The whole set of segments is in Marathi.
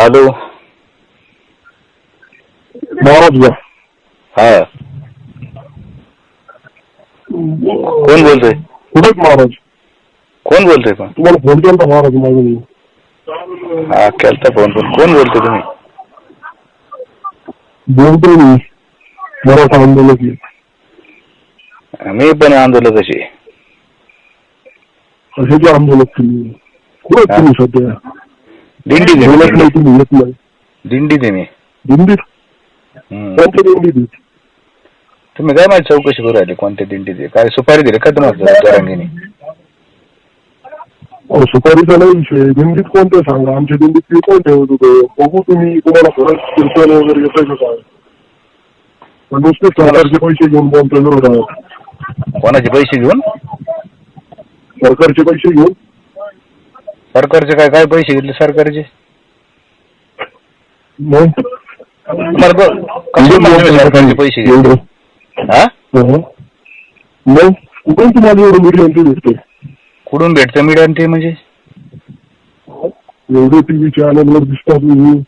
हॅलो महाराज घ्या हा कोण बोलतोय कुठेच महाराज कोण बोलतोय पण तुम्हाला फोन केला महाराज माझं मी हा केलता फोन पण कोण बोलतोय तुम्ही बोलतोय मी मराठा आंदोलक आहे. मी पण आंदोलन कशी कशाचे आंदोलक तुम्ही कुठे हा. तुम्ही सध्या दिंडी बोलत नाही तुम्ही येत नाही. दिंडी दे मी दिंडीत. कोणत्या दिंडीत तुम्ही काय माहिती चौकशी करू राहिले कोणत्या दिंडी दे काय सुपारी दिली का तुम्हाला जरांगीने? अहो, सुपारीचा नाही विषय. दिंडीत कोणते सांगा? आमच्या दिंडीत ते कोण ठेवत होतं? बघू तुम्ही तुम्हाला खरंच कीर्तन वगैरे येतं का काय? पण नुसते सरकारचे पैसे घेऊन बोलतो विरोधात कोणाचे पैसे घेऊन? सरकारचे पैसे घेऊन? सरकारचे काय काय पैसे घेतले सरकारचे? तुम्हाला ब- मी सरकारचे पैसे घेतले? हा. मग? कुठून तुम्हाला एवढं कुठून भेटतं मीडिया ते म्हणजे? एवढे टीव्ही चॅनलवर दिसता तुम्ही.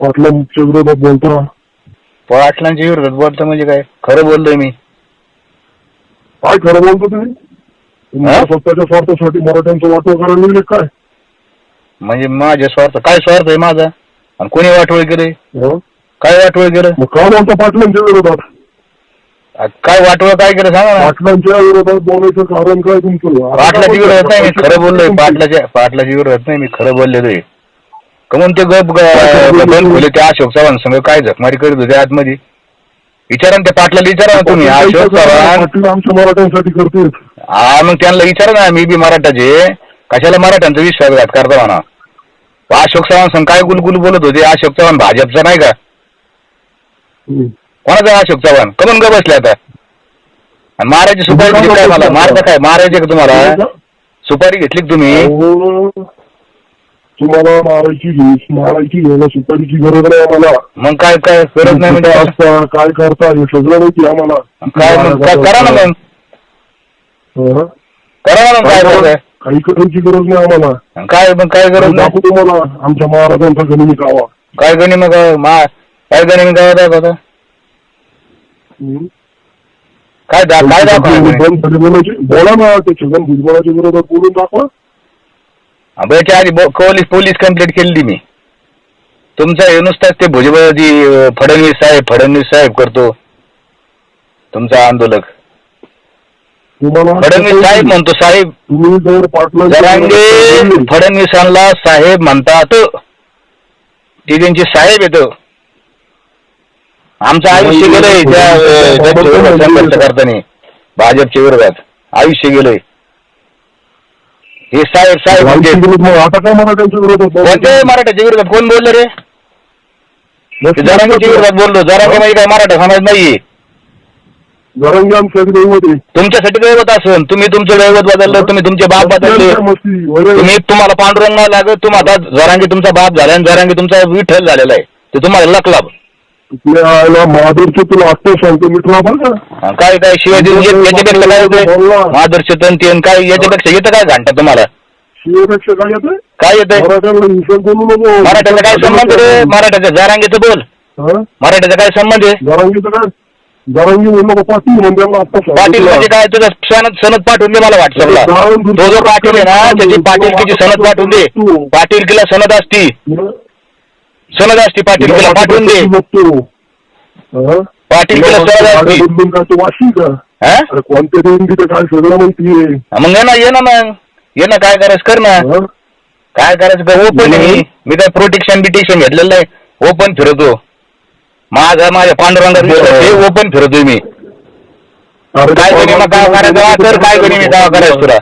पाटलांच्या विरोधात बोलता. पाटलांच्या विरोधात बोलतं म्हणजे काय? खरं बोललोय मी. काय खरं बोलतो तुम्ही? तुम्ही हा? स्वतःच्या स्वार्थासाठी मराठ्यांचं वाटव करायला निघले काय? म्हणजे माझ्या स्वार्थ काय स्वार्थ आहे माझा? आणि कोणी वाटोळ केलंय हं? काय वाटोळ केलं मग का बोलता पाटलांच्या विरोधात? आ, काय वाटोळ काय केलं सांगा ना. पाटलांच्या विरोधात बोलायचं कारण काय तुमचं? पाटलाची विरोधात नाही मी खरं बोललोय. पाटलाच्या पाटलाची विरोधात नाही मी खरं बोललेलोय कमून ते गप बंद खोले ते अशोक चव्हाण संघ काय झकमारी करीत होते आतमध्ये? विचारा ना त्या पाटलाला विचारा ना तुम्ही. अशोक चव्हाण पाटील आमच्या मराठ्यांसाठी करते हा मग त्यांना विचारा ना मी बी मराठाचे. कशाला मराठ्यांचा विश्वासघात करता म्हणा. अशोक चव्हाण संघ काय गुलगुल बोलत होते? अशोक चव्हाण भाजपचा नाही का? कोणाचा आहे अशोक चव्हाण? कमून ग बसले आता. आणि मारायची सुपारी दिली काय मला? मारता काय? मारायचे का तुम्हाला? सुपारी घेतली का तुम्ही? तुम्हाला मारायची मारायची घ्यायला सुपारीची गरज नाही आम्हाला. मग काय काय गरज नाही म्हणजे? काय करता? हे सगळं माहिती आम्हाला. काय मग? काय करा ना मग? हं? ना काय काही करायची गरज नाही आम्हाला. काय मग काय गरज नाही? दाखवू तुम्हाला आमच्या महाराजांचा गनिमी कावा काय गणी मग मा काय गणी मग काय दाखवता? काय दा काय दाखवा बोला ना ते छगन भुजबळाच्या विरोधात बोलून दाखवा. याच्या आधी बो- पोलीस पोलीस कंप्लेंट केली मी. तुमचा हे नुसताच ते भुजबळजी अं, फडणवीस साहेब फडणवीस साहेब करतो. तुमचा आंदोलक. फडणवीस साहेब म्हणतो साहेब तुम्ही जर फडणवीसांना साहेब म्हणतात. ते त्यांचे साहेब येतो आमचं आयुष्य गेलंय त्या अं, संघर्ष करताना भाजपच्या विरोधात. आयुष्य गेलंय. हे साहेब साहेब म्हणजे मग आता काय मराठ्यांच्या विरोधात कोणत्या? मराठ्याच्या विरोधात कोण बोललं रे? ते जरांगीच्या विरोधात बोललो. जरांगे म्हणजे काय मराठा समाज नाहीये. जरांगे आमच्या दैवत आहे. तुमच्यासाठी दैवत असून. तुम्ही तुमचं दैवत बदललं तुम्ही तुमचे बाप बदलले. काय मस्ती, वगैरे. तुम्ही तुम्हाला पांडुरंग नाही लागत तुम्ही आता जरांगी तुमचा बाप झाला आणि जरांगी तुमचा विठ्ठल झालेला आहे. ते तुम्हाला लकलाभ आयला महादेवचं तुला आत्ता सांगतो मित्रा बरं का? हा, काय काय शिवाजी याच्यापेक्षा काय होतंय मादर्श तंती काय याच्यापेक्षा येतं काय घंटा तुम्हाला? शिवपेक्षा काय येतंय? काय येतंय? मराठ्यांना हिंसक बोलू नको. मराठ्याचा काय संबंध रे? मराठ्याचा जरांगीचं बोल. हा? मराठ्याचा काय संबंध आहे? जरांगीचं काय? जरांगी म्हणू नको पाटील म्हणजे आम्हाला आत्ता सांगतो पाटील. म्हणजे काय? तुझं सनद सनद पाठवून दे मला व्हॉट्सअपला. तो जो पाटील आहे ना त्याची पाटीलकीची सनद पाठवून दे. पाटीलकीला सनद असती. सनद असती पाटीलकीला पाठवून दे? पाटीलकीला सनद असती. बदलून काय तू वाशी का? हा? अरे कोणत्या देऊन तिथे काय सगळं माहितीये मग ये ना ये ना मग. ये ना काय करायचं कर ना. हा? काय करायचं ओपन आहे. मी मी काय प्रोटेक्शन बिटेक्शन घेतलेलं नाही ओपन फिरतो. माझा माझ्या पांडुरंगात विश्वास आहे ओपन फिरतोय मी. काय गणी मग काय करायचं? कर काय गणी मी काय करायचं तुला?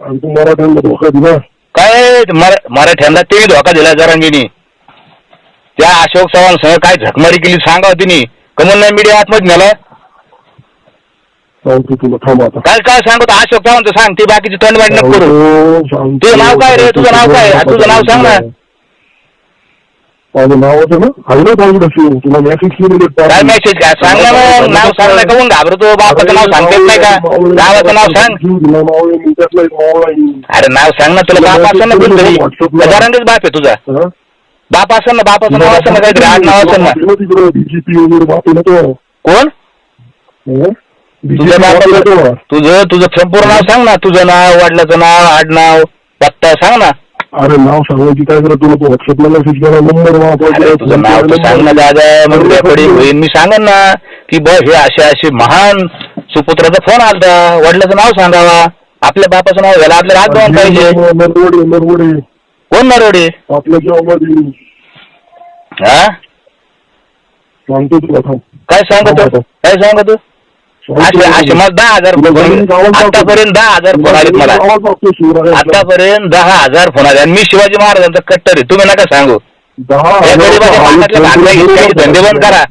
तू काय मरा- मराठ्यांना ते धोका दिला जरांगीनी. त्या अशोक चव्हाण सह काय झकमारी केली सांगा तिने. कमल नाही मीडिया आतमध्ये नेला. काय काय सांगतो? अशोक चव्हाणचं सांग. ते बाकीची तोंडवाट नको करू. तुझं नाव काय रे? तुझं नाव काय? तुझं नाव सांग ना. माझं नावाचं ना आहे ना ताईकडे सेव तुला मेसेज केलेले काय मेसेज काय सांग ना मग नाव सांग ना काऊन घाबरतो बापाचं नाव सांगतेच नाही का? गावाचं नाव सांग. नाव. अरे नाव सांग ना तुला बाप असेल ना कोणतरी. गजारांगेच बाप आहे तुझा? बाप असेल ना बापाचं नाव असेल ना काहीतरी आठ नाव असेल ना. तिकडे डीजीपी वगैरे बाप आहे ना तो? कोण? तुझं. बाप तुझं तुझं संपूर्ण नाव सांग ना. तुझं नाव वडिलाचं नाव आडनाव पत्ता सांग ना. अरे नाव सांगायची काय करत तुला तो व्हॉट्सअपला मेसेज केला नंबर अरे तुझं नाव तर सांग ना दादा मग रेकॉर्डिंग होईल मी सांगेन ना की ब हे असे असे महान सुपुत्राचा फोन आलता. वडिलाचं नाव सांगावा. आपल्या बापाचं नाव घ्यायला आपल्याला हात दोन पाहिजे. नरवडे नरवडे कोण नरोडे आपल्या गावामध्ये. हा? सांगतो तुला थांब. काय सांगतो? काय सांगतो? असे असे मला दहा हजार फोन आतापर्यंत दहा हजार फोन आलेत मला. आतापर्यंत दहा हजार फोन आले. आणि मी शिवाजी महाराजांचा कट्टर आहे. तुम्ही नका सांगू. दहा या गरीबाच्या पाण्यातल्या भाकऱ्या घ्यायचे धंदे बंद करा.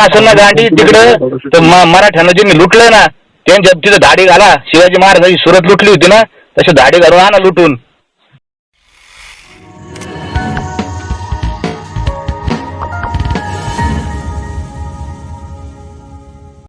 असेल ना गांधी तिकडं तर म- मराठ्यानं ज्यांनी लुटलंय ना त्यांच्या तिथं दाढी घाला. शिवाजी महाराजांची सुरत लुटली होती ना तशी दाढी घालून आणा लुटून.